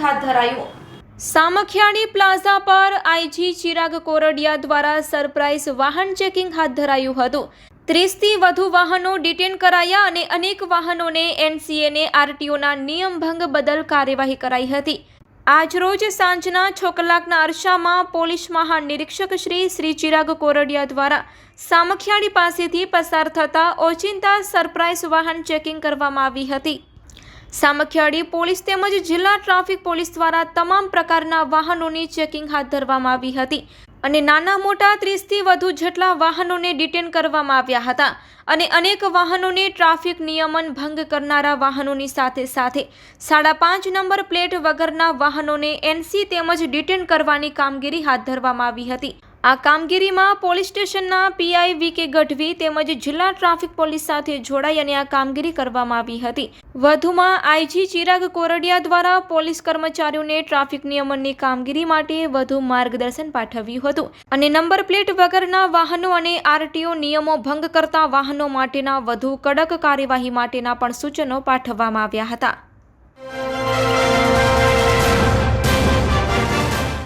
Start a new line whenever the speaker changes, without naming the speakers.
હાથ ધરાયું. સામખિયાળી પ્લાઝા પર આઈજી ચિરાગ કોરડિયા દ્વારા સરપ્રાઇઝ વાહન ચેકિંગ હાથ ધરાયું હતું. ત્રીસથી વધુ વાહનો ડિટેન કરાયા અને અનેક વાહનોને એનસીએને આરટીઓના નિયમભંગ બદલ કાર્યવાહી કરાઈ હતી. આજરોજ સાંજના છ કલાકના અરસામાં પોલીસ મહાનિરીક્ષક શ્રી શ્રી ચિરાગ કોરડિયા દ્વારા સામખિયાળી પાસેથી પસાર થતા ઓચિંતા સરપ્રાઇઝ વાહન ચેકિંગ કરવામાં આવી હતી. સામખિયાળી પોલીસ તેમજ જિલ્લા ટ્રાફિક પોલીસ દ્વારા તમામ પ્રકારના વાહનોની ચેકિંગ હાથ ધરવામાં આવી હતી અને નાના મોટા ત્રીસથી વધુ જેટલા વાહનોને ડિટેન કરવામાં આવ્યા હતા અને અનેક વાહનોને ટ્રાફિક નિયમન ભંગ કરનારા વાહનોની સાથે સાથે સાડા પાંચ નંબર પ્લેટ વગરના વાહનોને એનસી તેમજ ડિટેન કરવાની કામગીરી હાથ ધરવામાં આવી હતી. આ કામગીરીમાં પોલીસ સ્ટેશનના પીઆઈ વી કે ગઢવી તેમજ જિલ્લા ટ્રાફિક પોલીસ સાથે જોડાઈ અને આ કામગીરી કરવામાં આવી હતી. વધુમાં આઈજી ચિરાગ કોરડિયા દ્વારા પોલીસ કર્મચારીઓને ટ્રાફિક નિયમનની કામગીરી માટે વધુ માર્ગદર્શન પાઠવ્યું હતું અને નંબર પ્લેટ વગરના વાહનો અને આરટીઓ નિયમો ભંગ કરતા વાહનો માટેના વધુ કડક કાર્યવાહી માટેના પણ સૂચનો પાઠવવામાં આવ્યા હતા.